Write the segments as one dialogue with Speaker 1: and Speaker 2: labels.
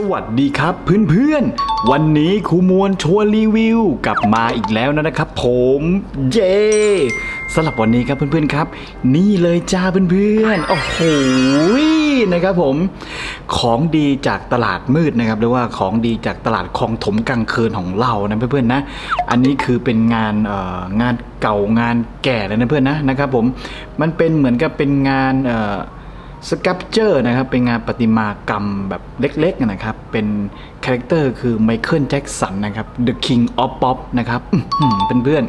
Speaker 1: สวัสดีครับเพื่อนๆ วันนี้ครูมวลชวนรีวิวกลับมาอีกแล้วนะครับผมเย้สำหรับวันนี้ครับเพื่อนๆครับ นี่เลยจ้าเพื่อนๆโอ้โหนะครับผม ของดีจากตลาดมืดนะครับหรือว่าของดีจากตลาดคลองถมกลางคืนของเรานะเพื่อนๆนะ อันนี้คือเป็นงานงานเก่างานแก่เลยนะเพื่อนนะนะครับผมมันเป็นเหมือนกับเป็นงานอ สครับเจอร์นะครับเป็นงานประติมากรรมแบบเล็กๆนะครับ เป็นคาแรคเตอร์คือไมเคิลแจ็กสันนะครับ The King of Pop นะครับอื้อหือเพื่อน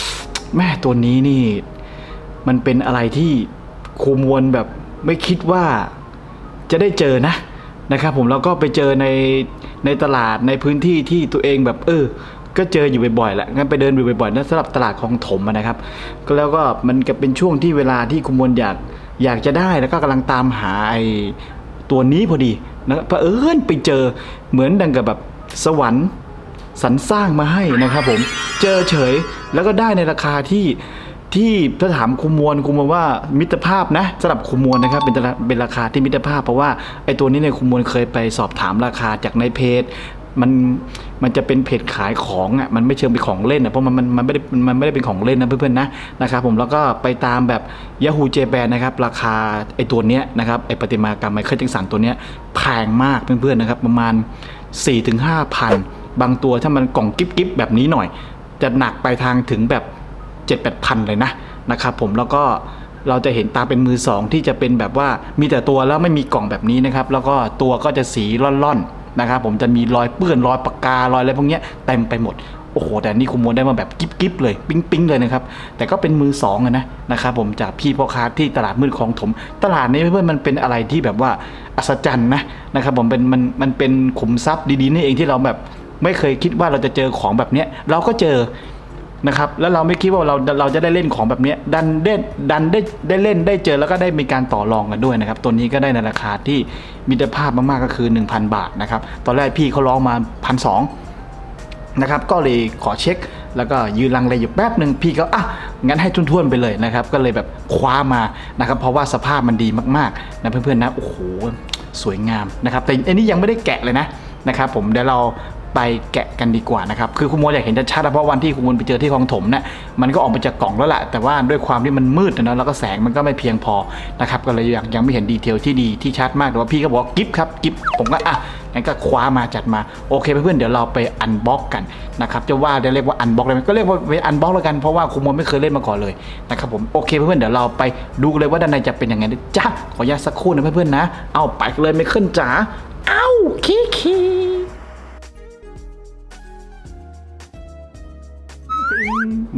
Speaker 1: ๆแม่ตัวนี้นี่ มันเป็นอะไรที่ครูมวลแบบไม่คิดว่าจะได้เจอนะนะครับผมแล้วก็ไปเจอในในตลาดในพื้นที่ที่ตัวเองแบบเออ ก็เจออยู่บ่อยๆแหละงั้นไปเดินอยู่บ่อยๆนะสำหรับตลาดคลองถมนะครับ ก็แล้วก็มันก็เป็นช่วงที่เวลาที่คุณมวลอยาก อยากจะได้แล้วก็กำลังตามหาไอ้ตัวนี้พอดีนะเผอิญไปเจอเหมือนดังกับแบบสวรรค์สรรสร้างมาให้นะครับผมเจอเฉยแล้วก็ได้ในราคาที่ที่ถ้าถามคุมวลคุมวลว่ามิตรภาพนะสำหรับคุมวลนะครับเป็นเป็นราคาที่มิตรภาพเพราะว่าไอ้ตัวนี้เนี่ยคุมวลเคยไปสอบถามราคาจากในเพจมัน มันจะเป็นเพจขายของอะมันไม่เชิงเป็นของเล่นอะเพราะมันมันมันไม่ได้มันไม่ได้เป็นของเล่นนะเพื่อนๆนะนะครับผมแล้วก็ไปตามแบบ Yahoo j b a n นะครับราคาไอตัวเนี้ยนะครับไอประติมากรรมไมเคิลแจ็คสันตัวเนี้ยแพงมากเพื่อนๆนะครับประมาณ 4-5พันบางตัวถ้ามันกล่องกิ๊บๆแบบนี้หน่อย จะหนักไปทางถึงแบบ 7-8พันเลยนะนะครับผมแล้วก็เราจะเห็นตาเป็นมือสองที่จะเป็นแบบว่ามีแต่ตัวแล้วไม่มีกล่องแบบนี้นะครับ แล้วก็ตัวก็จะสีร่อนๆ นะครับผมจะมีรอยเปื้อนรอยปากการอยอะไรพวกนี้เต็มไปหมดโอ้โหแต่นี่คุณมวลได้มาแบบกิ๊บๆเลยปิ๊งๆเลยนะครับแต่ก็เป็นมือสองนะนะครับผมจากพี่พ่อค้าที่ตลาดมืดคลองถม ตลาดนี้เพื่อนๆมันเป็นอะไรที่แบบว่าอัศจรรย์นะนะครับผมเป็นมันมันเป็นขุมทรัพย์ดีๆนี่เองที่เราแบบไม่เคยคิดว่าเราจะเจอของแบบเนี้ยเราก็เจอ นะครับแล้วเราไม่คิดว่าเราเราจะได้เล่นของแบบนี้ดันได้ดันได้ได้เล่นได้เจอแล้วก็ได้มีการต่อรองกันด้วยนะครับตัวนี้ก็ได้ในราคาที่มิตรภาพมากๆก็คือ 1,000 บาทนะครับตอนแรกพี่เขาร้องมาพันสนะครับก็เลยขอเช็ค แล้วก็ยืนลังเลอยู่แป๊บหนึ่งพี่ก็อะงั้นให้ทุ่นๆไปเลยนะครับก็เลยแบบคว้ามานะครับเพราะว่าสภาพมันดีมากๆนะเพื่อนๆนะโอ้โหสวยงามนะครับแต่อันนี้ยังไม่ได้แกะเลยนะนะครับผมเดี๋ยวเรา ไปแกะกันดีกว่านะครับ คือคุณมวลอยากเห็นชัดๆนะเพราะวันที่คุณมวลไปเจอที่คลองถมเนี่ยมันก็ออกมาจากกล่องแล้วแหละแต่ว่าด้วยความที่มันมืดนะแล้วก็แสงมันก็ไม่เพียงพอนะครับก็เลยยังยังไม่เห็นดีเทลที่ดีที่ชัดมากแต่ว่าพี่ก็บอกว่ากิฟครับกิฟผมก็อะงั้นก็คว้ามาจัดมาโอเคเพื่อนๆเดี๋ยวเราไปอันบ็อกกันนะครับจะว่าจะเรียกว่าอันบ็อกเลยไหมก็เรียกว่าเป็นอันบ็อกแล้วกันเพราะว่าคุณมวลไม่เคยเล่นมาก่อนเลยนะครับผมโอเคเพื่อนๆเดี๋ยวเราไปดูกันเลยว่าด้านในจะเป็นยังไงจ้าขออนุญาตสักครู่นะเพื่อนๆนะ เอาไปเลยไม่ขึ้นจ๋าเอ้าคีคี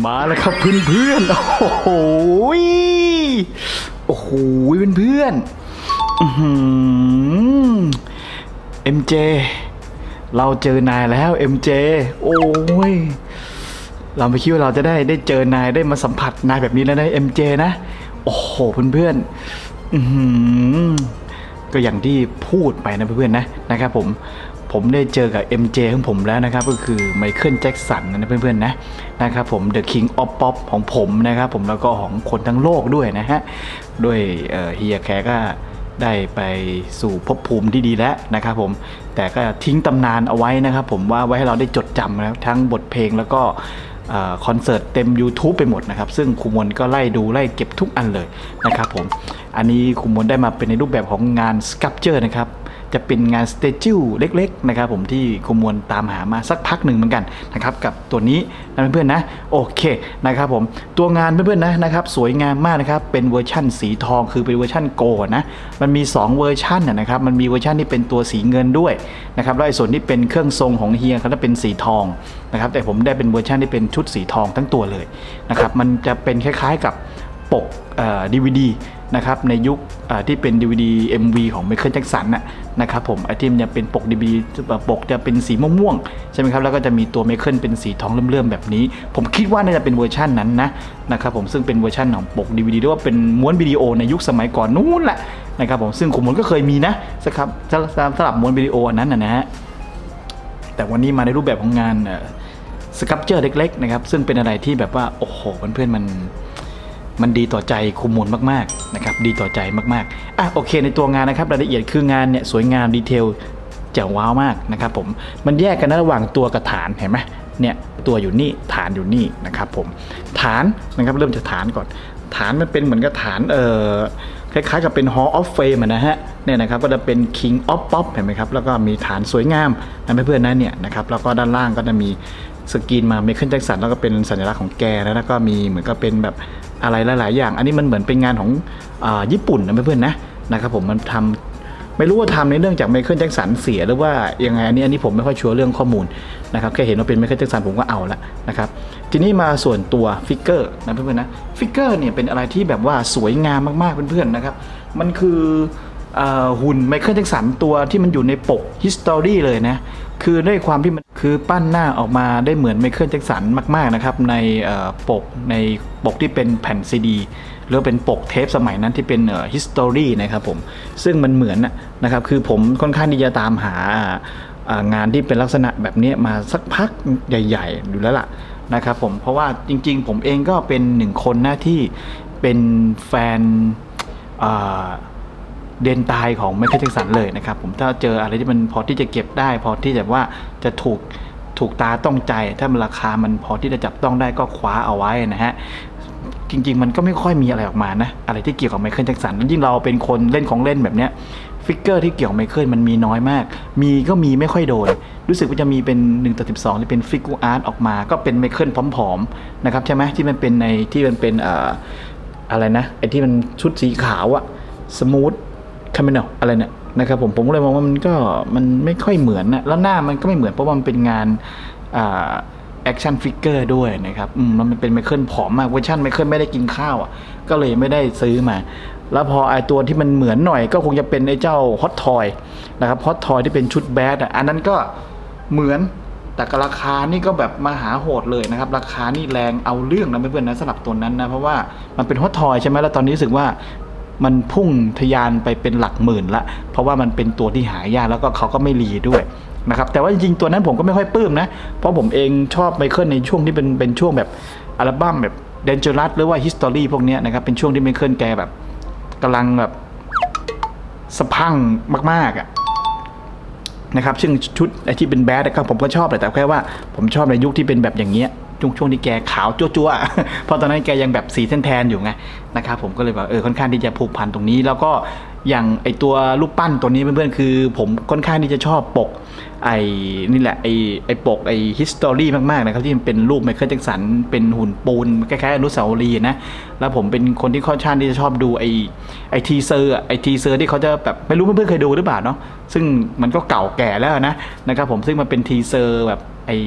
Speaker 1: มาแล้วครับเพื่อนๆโอ้โหโอ้โหเพื่อนๆอื้อหือ MJ เราเจอนายแล้ว MJ โอ้ย เราไม่คิดว่าเราจะได้ได้เจอนายได้มาสัมผัสนายแบบนี้แล้วนะ MJ นะ โอ้โหเพื่อนๆอื้อหือก็อย่างที่พูดไปนะเพื่อนๆนะนะครับผม ผมได้เจอกับ MJ ของผมแล้วนะครับ ก็คือไมเคิลแจ็คสันนะเพื่อนๆนะนะครับผม The King of Pop ของผมนะครับ ผมแล้วก็ของคนทั้งโลกด้วยนะฮะด้วยเฮียแคก็ได้ไปสู่ภพภูมิที่ดีแล้วนะครับผมแต่ก็ทิ้งตำนานเอาไว้นะครับผมว่าไว้ให้เราได้จดจำนะทั้งบทเพลงแล้วก็คอนเสิร์ตเต็ม YouTube ไปหมดนะครับ ซึ่งครูมวลก็ไล่ดูไล่เก็บทุกอันเลยนะครับผม อันนี้ครูมวลได้มาเป็นในรูปแบบของงานสครับเจอร์นะครับ จะเป็นงานสเตจิลเล็กๆนะครับผมที่คมวลตามหามาสักพักหนึ่งเหมือนกันนะครับกับตัวนี้นะเพื่อนๆนะโอเคนะครับผมตัวงานเพื่อนๆนะนะครับสวยงามมากนะครับเป็นเวอร์ชั่นสีทองคือเป็นเวอร์ชั่นโกนะมันมี 2 เวอร์ชันนะนะครับมันมีเวอร์ชันที่เป็นตัวสีเงินด้วยนะครับแล้วไอ้ส่วนที่เป็นเครื่องทรงของเฮียเขาจะเป็นสีทองนะครับแต่ผมได้เป็นเวอร์ชันที่เป็นชุดสีทองทั้งตัวเลยนะครับมันจะเป็นคล้ายๆกับปกดีวีดี นะครับในยุคที่เป็น DVD MV ของไมเคิลแจ็คสันน่ะนะครับผมไอที่มันจะเป็นปก DVD ปกจะเป็นสีม่วงๆใช่ไหมครับแล้วก็จะมีตัวไมเคิลเป็นสีทองเลื่อมๆแบบนี้ ผมคิดว่าน่าจะเป็นเวอร์ชันนั้นนะนะครับผมซึ่งเป็นเวอร์ชันของปก DVD หรือว่าเป็นม้วนวิดีโอในยุคสมัยก่อนนู้นแหละนะครับผมซึ่งผมก็เคยมีนะสครับสำหรับม้วนวิดีโออันนั้นนะฮะแต่วันนี้มาในรูปแบบของงานสครับเจอร์เล็กๆนะครับซึ่งเป็นอะไรที่แบบว่าโอ้โหเพื่อนๆมันมัน มันดีต่อใจคุมมูลมากๆนะครับดีต่อใจมากๆอะโอเค ในตัวงานนะครับรายละเอียดคืองานเนี่ยสวยงามดีเทลแจ๋วว้าวมากนะครับผมมันแยกกันนะระหว่างตัวกับฐานเห็นไหมเนี่ยตัวอยู่นี่ฐานอยู่นี่นะครับผมฐานนะครับเริ่มจากฐานก่อน ฐานมันเป็นเหมือนกับฐานเอ่อคล้ายๆกับเป็น Hall of Fame นะฮะเนี่ยนะครับก็จะเป็น King of Pop เห็นไหมครับแล้วก็มีฐานสวยงามนะเพื่อนๆนะเนี่ยนะครับแล้วก็ด้านล่างก็จะมีสกรีนมาเมคเคิลแจ็คสันแล้วก็เป็นสัญลักษณ์ของแกแล้วก็มีเหมือนกับเป็นแบบ อะไรหลาย ๆ อย่าง อันนี้มันเหมือนเป็นงานของอญี่ปุ่นนะเพื่อนๆนะนะครับผมมันทำไม่รู้ว่าทำในเรื่องจากไมเคิลแจ็คสันเสียหรือว่ายังไงอันนี้อันนี้ผมไม่ค่อยชัวร์เรื่องข้อมูลนะครับแค่เห็นว่าเป็นไมเคิลแจ็คสันผมก็เอาละนะครับทีนี้มาส่วนตัวฟิกเกอร์นะเพื่อนๆนะฟิกเกอร์เนี่ยเป็นอะไรที่แบบว่าสวยงามมากๆเพื่อนๆนะครับมันคือเอ่อหุ่นไมเคิลแจ็คสันตัวที่มันอยู่ในปกฮิสตอรี่เลยนะคือด้วยความที่มัน คือปั้นหน้าออกมาได้เหมือนไมเคิลแจ็คสันมาก ๆนะครับ ในปกในปกที่เป็นแผ่นซีดีหรือเป็นปกเทปสมัยนั้นที่เป็นเอ่อ history นะครับผมซึ่งมันเหมือนนะครับคือผมค่อนข้างที่จะตามหางานที่เป็นลักษณะแบบนี้มาสักพักใหญ่ๆอยู่แล้วล่ะนะครับผมเพราะว่าจริงๆ ผมเองก็เป็นหนึ่งคนหน้าที่เป็นแฟนอ เดนตายของไมเคิลแจ็คสันเลยนะครับผมถ้าเจออะไรที่มันพอที่จะเก็บได้ พอที่จะว่าจะถูกถูกตาต้องใจ ถ้ามันราคามันพอที่จะจับต้องได้ก็คว้าเอาไว้นะฮะจริง ๆ มันก็ไม่ค่อยมีอะไรออกมานะ อะไรที่เกี่ยวกับไมเคิลแจ็คสันยิ่งเราเป็นคนเล่นของเล่นแบบเนี้ยฟิกเกอร์ที่เกี่ยวกับไมเคิลมันมีน้อยมาก มีก็มีไม่ค่อยโดน รู้สึกว่าจะมีเป็น1ต่อ12ที่เป็นฟิก u อาร์ตออกมา ก็เป็นไมเคิลผอมๆนะครับใช่ไหมที่มันเป็นในที่มันเป็นเอ่ออะไรนะไอ้ที่มันชุดสีขาวอะสมูท คาเมนออะไรเนี่ยนะครับผมผมก็เลยมองว่ามันก็มันไม่ค่อยเหมือนนะแล้วหน้ามันก็ไม่เหมือนเพราะว่ามันเป็นงานแอคชั่นฟิกเกอร์ด้วยนะครับอืมแล้วมันเป็นไมเคิลผอมมากเวอร์ชันไมเคิลไม่ได้กินข้าวอะก็เลยไม่ได้ซื้อมา แล้วพอไอตัวที่มันเหมือนหน่อยก็คงจะเป็นไอเจ้าฮอตทอยนะครับฮอตทอยที่เป็นชุดแบดอะอันนั้นก็เหมือนแต่ราคานี่ก็แบบมหาโหดเลยนะครับ ราคานี่แรงเอาเรื่องนะเพื่อนๆนะสำหรับตัวนั้นนะ เพราะว่ามันเป็นฮอตทอยใช่ไหมแล้วตอนนี้รู้สึกว่า มันพุ่งทะยานไปเป็นหลักหมื่นละเพราะว่ามันเป็นตัวที่หายากแล้วก็เขาก็ไม่รีด้วยนะครับแต่ว่าจริงๆตัวนั้นผมก็ไม่ค่อยปลื้มนะ เพราะผมเองชอบไมเคิลในช่วงที่เป็นเป็นช่วงแบบอัลบั้มแบบ Dangerous หรือว่า History พวกนี้นะครับ เป็นช่วงที่ไมเคิลแกแบบกำลังแบบสะพังมากๆอะนะครับซึ่งชุดไอที่เป็นแบดก็ผมก็ชอบแหละแต่แค่ว่าผมชอบในยุคที่เป็นแบบอย่างเงี้ย ช่วงช่วงที่แกขาวจั่วๆเพราะตอนนั้นแกยังแบบสีแทนๆอยู่ไงนะครับผมก็เลยแบบเออค่อนข้างที่จะผูกพันตรงนี้ แล้วก็อย่างไอตัวรูปปั้นตัวนี้เพื่อนๆคือ ผมค่อนข้างที่จะชอบปก ไอ้นี่แหละไอไอปกไอฮิสตอรี่มาก ๆ นะครับ ที่มันเป็นรูปไมเคิลแจ็คสัน เป็นหุ่นปูนคล้ายๆอนุสาวรีย์นะ แล้วผมเป็นคนที่ค่อนข้างที่จะชอบดูไอ้ไอ้ทีเซอร์ไอ้ทีเซอร์ที่เขาจะแบบไม่รู้เพื่อนๆเคยดูหรือเปล่าเนาะซึ่งมันก็เก่าแก่แล้วนะนะครับผมซึ่งมันเป็นทีเซอร์แบบไอ้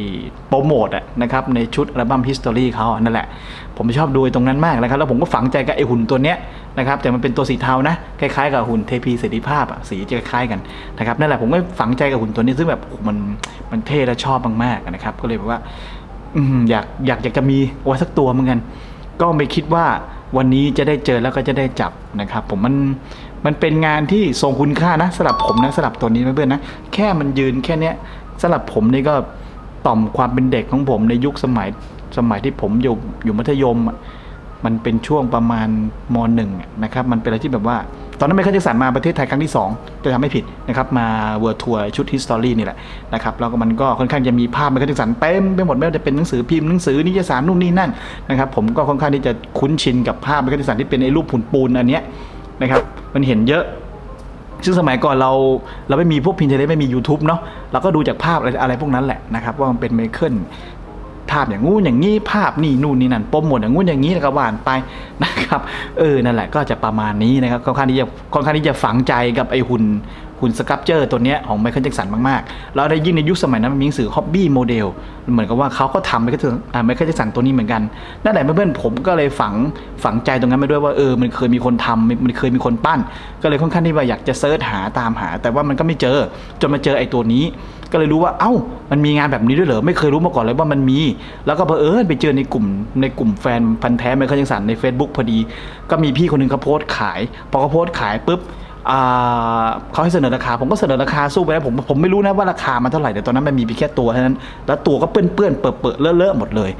Speaker 1: โปรโมทอะนะครับในชุดอัลบั้ม History เขาอะนั่นแหละ ผมชอบดูตรงนั้นมากนะครับ แล้วผมก็ฝังใจกับไอ้หุ่นตัวเนี้ยนะครับแต่มันเป็นตัวสีเทานะ คล้ายๆกับหุ่นเทพีเสรีภาพอะสีจะคล้ายกันนะครับนั่นแหละผมก็ฝังใจกับหุ่นตัวนี้ซึ่งแบบมันมันเท่และชอบมากๆนะครับ ก็เลยแบบว่าอยากอยากอยากจะมีไว้สักตัวเหมือนกัน ก็ไม่คิดว่าวันนี้จะได้เจอแล้วก็จะได้จับนะครับ ผมมันมันเป็นงานที่ทรงคุณค่านะสำหรับผมนะสำหรับตัวนี้เพื่อนๆนะ แค่มันยืนแค่เนี้ยสำหรับผมนี่ก็ต่อมความเป็นเด็กของผมในยุคสมัยสมัยที่ผมอยู่อยู่มัธยมมันเป็นช่วงประมาณมหนึ่งนะครับ มันเป็นอะไรที่แบบว่า ตอนนั้นไมเคิลแจ็คสันมาประเทศไทยครั้งที่2จะทำไม่ผิดนะครับมาเวิร์ทัวร์ชุด History นี่แหละนะครับแล้วก็มันก็ค่อนข้างจะมีภาพไมเคิลแจ็คสันเต็มไปหมดไม่ว่าจะเป็นหนังสือพิมพ์หนังสือนิตยสารนู่นนี่นั่นนะครับผมก็ค่อนข้างที่จะคุ้นชินกับภาพไมเคิลแจ็คสันที่เป็นไอ้รูปหุ่นปูนอันเนี้ยนะครับมันเห็นเยอะซึ่งสมัยก่อนเราเราไม่มีพวกพินเทเลไม่มี YouTube เนาะเราก็ดูจากภาพอะไรอะไรพวกนั้นแหละนะครับว่ามันเป็นไมเคิล ภาพอย่างงู้นอย่างงี้ภาพนี่นู่นนี่นั่นปรโมทอย่างงู้นอย่างงี้แล้วก็ว่านไปนะครับ เออนั่นแหละก็จะประมาณนี้นะครับค่อนข้างที่จะค่อนข้างที่จะฝังใจกับไอหุ่นหุ่นสครับเจอร์ตัวเนี้ยของไมเคิลแจ็คสันมากๆ แล้วได้ยิ่งในยุคสมัยนั้นมันมีหนังสือ Hobby Model เหมือนกับว่าเขาก็ทำไมเคิลไมเคิลแจ็คสันตัวนี้เหมือนกันนั่นแหละเพื่อนๆผมก็เลยฝังฝังใจตรงนั้นไปด้วยว่าเออมันเคยมีคนทำมันเคยมีคนปั้น ก็เลยค่อนข้างที่ว่าอยากจะเซิร์ชหาตามหา แต่ว่ามันก็ไม่เจอจนมาเจอไอ้ตัวนี้ ก็เลยรู้ว่า เอ้า มันมีงานแบบนี้ด้วยเหรอ ไม่เคยรู้มาก่อนเลยว่ามันมี แล้วก็เผอิญไปเจอในกลุ่มในกลุ่มแฟนพันธ์แท้ไมเคิลแจ็คสันใน Facebook พอดี ก็มีพี่คนหนึงเขาโพสต์ขาย พอเขาโพสต์ขายปุ๊บเขาให้เสนอราคา ผมก็เสนอราคาสู้ไปแล้วผมผมไม่รู้นะว่าราคามันเท่าไหร่แต่ตอนนั้นมันมีเพียงแค่ตัวเท่านั้น แล้วตัวก็เปื้อนเปื้อนเปื้อเปื้อนเลอะเลอะหมดเลย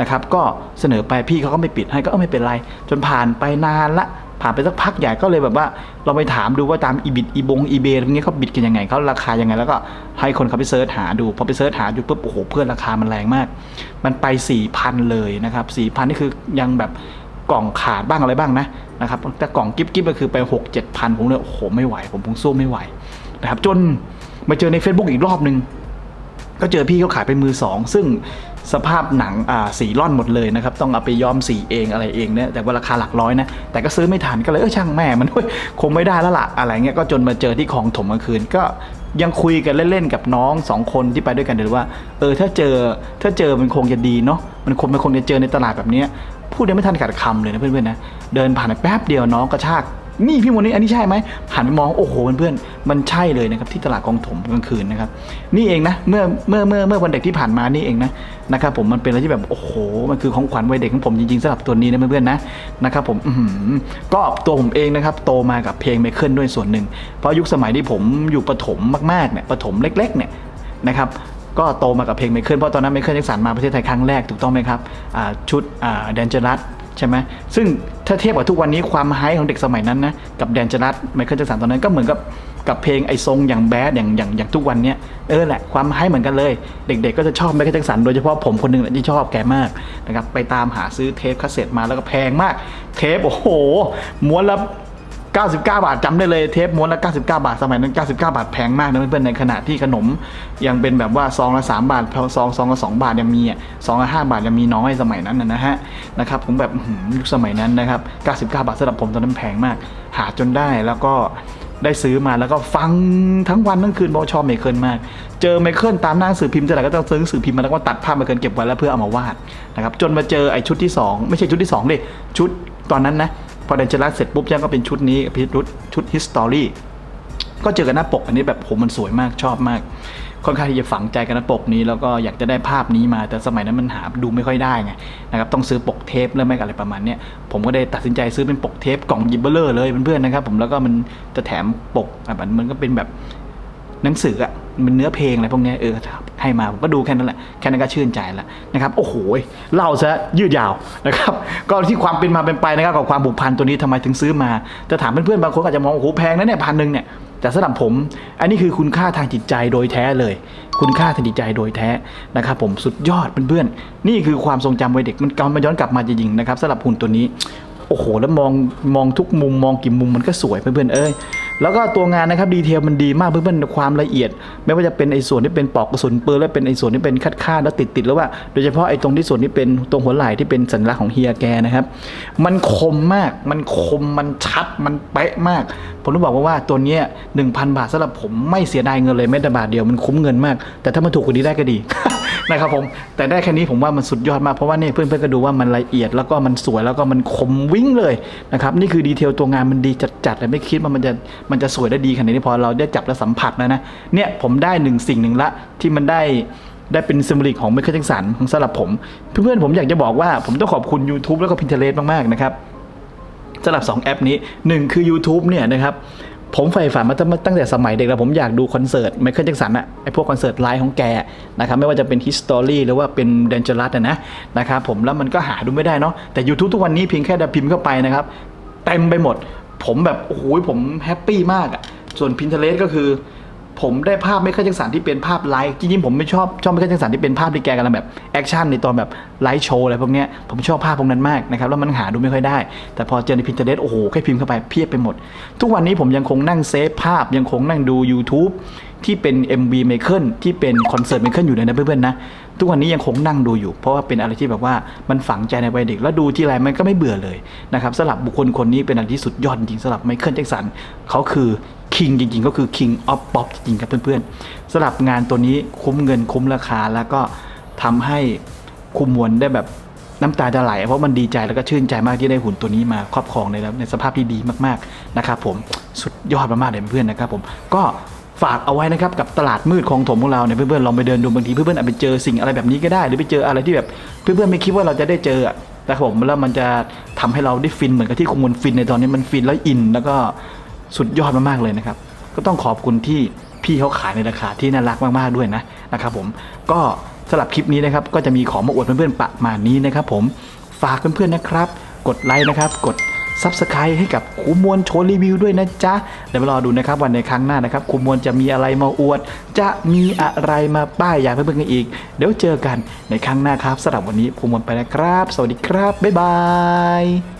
Speaker 1: นะครับ ก็เสนอไปพี่เขาก็ไม่ปิดให้ก็ไม่เป็นไร จนผ่านไปนานละ ผ่านไปสักพักใหญ่ก็เลยแบบว่าเราไปถามดูว่าตามอีบิดอีบงอีเบพวกนี้เขาบิดกันยังไงเขาราคายังไง แล้วก็ให้คนเขาไปเซิร์ชหาดูพอไปเซิร์ชหาดูปุ๊บโอ้โหเพื่อนราคามันแรงมาก มันไป4ี่พันเลยนะครับสี่พันนี่คือยังแบบกล่องขาดบ้างอะไรบ้างนะนะครับแต่กล่องกิ๊บกิ๊บก็คือไป 6 7 0 0 0ผมเลยโอ้โหไม่ไหว ผมคงสู้ไม่ไหวนะครับจนมาเจอใน Facebook อีกรอบหนึ่งก็เจอพี่เขาขายเป็นมือสองซึ่ง สภาพหนังอ่าสีร่อนหมดเลยนะครับ ต้องเอาไปย้อมสีเองอะไรเองเนี่ยแต่ว่าราคาหลักร้อยนะ แต่ก็ซื้อไม่ทันก็เลยเออช่างแม่มันเฮ้ยคงไม่ได้แล้วล่ะอะไรเงี้ยก็จนมาเจอที่คลองถมกลางคืนก็ยังคุยกันเล่นๆกับน้องสองคนที่ไปด้วยกันเดี๋ยวว่าเออถ้าเจอถ้าเจอมันคงจะดีเนาะมันคงมันคงจะเจอในตลาดแบบเนี้ยพูดยังไม่ทันขาดคำเลยนะเพื่อนๆนะเดินผ่านไปแป๊บเดียวน้องกระชาก นี่พี่มนนี้อันนี้ใช่ไหมหันไปมองโอ้โหเพื่อนๆมันใช่เลยนะครับที่ตลาดกองถมกลางคืนนะครับนี่เองนะเมื่อเมื่อเมื่อเมื่อวันเด็กที่ผ่านมานี่เองนะนะครับผมมันเป็นอะไรที่แบบโอ้โหมันคือของขวัญวัยเด็กของผมจริงๆสำหรับตัวนี้นะเพื่อนๆนะนะครับผมอื้อหือก็ตัวผมเองนะครับโตมากับเพลงไมเคิลด้วยส่วนหนึ่งเพราะยุคสมัยที่ผมอยู่ประถมมากๆเนี่ยประถมเล็ก ๆ เนี่ยนะครับก็โตมากับเพลงไมเคิลเพราะตอนนั้นไมเคิลแจ็คสันมาประเทศไทยครั้งแรกถูกต้องไหมครับชุดแดนเจอรัส ใช่ไหมซึ่งถ้าเทียบกับทุกวันนี้ความไฮของเด็กสมัยนั้นนะกับแดนจรัสไมเคิลแจ็คสันตอนนั้นก็เหมือนกับกับเพลงไอซงอย่างแบดอย่างอย่างอย่างทุกวันเนี้ยเออแหละความไฮเหมือนกันเลย เด็กๆก็จะชอบไมเคิลแจ็คสันโดยเฉพาะผมคนหนึ่งแหละที่ชอบแกมากนะครับไปตามหาซื้อเทปคาสเซ็ตมาแล้วก็แพงมาก เทปโอ้โหม้วนละ 99 บาทจำได้เลยเทปม้วนละ 99 บาท สมัยนั้น 99 บาทแพงมากนะเพื่อนๆในขณะที่ขนม ยังเป็นแบบว่าซองละ3บาทซองซองละ2บาทยังมีอะซองละ5บาทยังมีน้อยสมัยนั้นนะฮะนะครับผมแบบยุคสมัยนั้นนะครับ 99 บาทสำหรับผมตอนนั้นแพงมาก หาจนได้แล้วก็ได้ซื้อมาแล้วก็ฟังทั้งวันทั้งคืนบอกชอบไมเคิลมาก เจอไมเคิลตามหน้าหนังสือพิมพ์จะไหนก็ต้องซื้อหนังสือพิมพ์มาแล้วก็ตัดภาพไมเคิลเก็บไว้แล้วเพื่อเอามาวาดนะครับจนมาเจอไอ้ชุดที่สองไม่ใช่ชุดที่สองดิชุดตอนนั้นนะ พอเดนเจลัสเสร็จปุ๊บย่างก็เป็นชุดนี้เป็นชุดชุด history ก็เจอกันหน้าปกอันนี้แบบโหมันสวยมากชอบมาก ค่อนข้างที่จะฝังใจกันหน้าปกนี้ แล้วก็อยากจะได้ภาพนี้มา แต่สมัยนั้นมันหาดูไม่ค่อยได้ไงนะครับต้องซื้อปกเทปแล้วไม่กอะไรประมาณนี้ผมก็ได้ตัดสินใจซื้อเป็นปกเทปกล่องยิบเบอร์เลยเพื่อนๆนะครับผมแล้วก็มันจะแถมปกอะมันก็เป็นแบบ หนังสืออะมันเนื้อเพลงอะไรพวกนี้เออให้มาผมก็ดูแค่นั้นแหละแค่นั้นก็ชื่นใจแล้วนะครับโอ้โหเล่าซะยืดยาวนะครับก็ที่ความเป็นมาเป็นไปนะครับกับความผูกพันตัวนี้ทำไมถึงซื้อมาจะถามเพื่อนๆบางคนอาจจะมองโอ้โหแพงนะเนี่ยพันหนึ่งเนี่ยแต่สำหรับผม อันนี้คือคุณค่าทางจิตใจโดยแท้เลย คุณค่าทางจิตใจโดยแท้นะครับผมสุดยอดเพื่อนๆนี่คือความทรงจำวัยเด็กมันกำมันย้อนกลับมาจริงๆนะครับสำหรับหุ่นตัวนี้โอ้โหแล้วมองมองทุกมุมมองกี่มุมมันก็สวยเพื่อนๆเอ้ย แล้วก็ตัวงานนะครับดีเทลมันดีมากเพื่อนๆความละเอียด ไม่ว่าจะเป็นไอ้ส่วนที่เป็นปลอกกระสุนปืนและเป็นไอ้ส่วนที่เป็นคัดค่าแล้วติดติดๆแล้วว่า โดยเฉพาะไอ้ตรงที่ส่วนที่เป็นตรงหัวไหล่ที่เป็นสัญลักษณ์ของเฮียแกนะครับมันคมมากมันคมมันชัดมันเป๊ะมาก ผมต้องบอกว่าว่าตัวเนี้ย1,000บาทสำหรับผมไม่เสียดายเงินเลยแม้แต่บาทเดียวมันคุ้มเงินมาก แต่ถ้ามันถูกกว่านี้ได้ก็ดี นะครับผมแต่ได้แค่นี้ผมว่ามันสุดยอดมากเพราะว่าเนี่ยเพื่อนๆก็ดูว่ามันละเอียดแล้วก็มันสวยแล้วก็มันคมวิ่งเลยนะครับนี่คือดีเทลตัวงานมันดีจัดๆเลยไม่คิดว่ามันจะมันจะสวยและดีขนาดนี้พอเราได้จับและสัมผัสแล้วนะเนี่ยผมได้หนึ่งสิ่งหนึ่งละที่มันได้ได้เป็นซิมโบลิกของไมเคิลแจ็คสันของสำหรับผม เพื่อนๆผมอยากจะบอกว่าผมต้องขอบคุณ YouTube แล้วก็ Pinterest มากๆนะครับสำหรับ 2 แอปนี้ 1 คือ YouTube เนี่ยนะครับ ผมใฝ่ฝันมาตั้งตั้งแต่สมัยเด็กแล้วผมอยากดูคอนเสิร์ตไมเคิลแจ็คสันอะไอพวกคอนเสิร์ตไลฟ์ของแกนะครับไม่ว่าจะเป็นฮิสตอรี่หรือว่าเป็นเดนเจอรัสนะนะครับผมแล้วมันก็หาดูไม่ได้เนาะแต่ YouTube ทุกวันนี้เพียงแค่ดพิมพ์เข้าไปนะครับเต็มไปหมด ผมแบบโอ้โหผมแฮปปี้มากอะส่วน Pinterest ก็คือ ผมได้ภาพไม่เคยจังสันที่เป็นภาพไลฟ์จริงๆผมไม่ชอบชอบไม่เคยจังสันที่เป็นภาพที่แกกำลังแบบแอคชั่นในตอนแบบไลฟ์โชว์อะไรพวกเนี้ยผมชอบภาพพวกนั้นมากนะครับแล้วมันหาดูไม่ค่อยได้ แต่พอเจอในพินเทอร์เน็ตโอ้โหแค่พิมพ์เข้าไปเพียบไปหมด ทุกวันนี้ผมยังคงนั่งเซฟภาพยังคงนั่งดู YouTube ที่เป็น MV เมเคิลที่เป็นคอนเสิร์ตเมเคิลอยู่เลยนะเพื่อนๆนะทุกวันนี้ยังคงนั่งดูอยู่ เพราะว่าเป็นอะไรที่แบบว่ามันฝังใจในวัยเด็ก แล้วดูที่ไรมันก็ไม่เบื่อเลยนะครับสำหรับบุคคลคนนี้เป็นอะไรที่สุดยอดจริงสำหรับไมเคิลแจ็คสันเขาคือ คิงจริง ๆ ก็คือ King of Pop จริงๆครับเพื่อนๆสำหรับงานตัวนี้คุ้มเงินคุ้มราคาแล้วก็ทำให้คุมมวลได้แบบน้ำตาจะไหล เพราะมันดีใจแล้วก็ชื่นใจมากที่ได้หุ่นตัวนี้มาครอบครองในในสภาพที่ดีมากๆนะครับผมสุดยอดมากๆเลยเพื่อนๆนะครับผมก็ฝากเอาไว้นะครับกับตลาดมืดของถมของเราเนี่ยเพื่อนๆลองไปเดินดูบางทีเพื่อนๆอาจไปเจอสิ่งอะไรแบบนี้ก็ได้ หรือไปเจออะไรที่แบบเพื่อนๆไม่คิดว่าเราจะได้เจออะนะครับผมแล้วมันจะทำให้เราได้ฟินเหมือนกับที่คุณมวลฟินในตอนนี้มันฟินแล้วอินแล้วก็ สุดยอดมากๆเลยนะครับ ก็ต้องขอบคุณที่พี่เขาขายในราคาที่น่ารักมากๆด้วยนะนะครับผมก็สำหรับคลิปนี้นะครับก็จะมีของมาอวดเพื่อนๆประมาณนี้นะครับผมฝากเพื่อนๆนะครับ กดไลค์นะครับ กดซับสไครต์ให้กับครูมวลโชว์รีวิวด้วยนะจ๊ะเดี๋ยวมารอดูนะครับวันในครั้งหน้านะครับครูมวลจะมีอะไรมาอวด จะมีอะไรมาป้ายยาเพื่อนๆกันอีก เดี๋ยวเจอกันในครั้งหน้าครับสำหรับวันนี้ครูมวลไปนะครับ สวัสดีครับบ๊ายบาย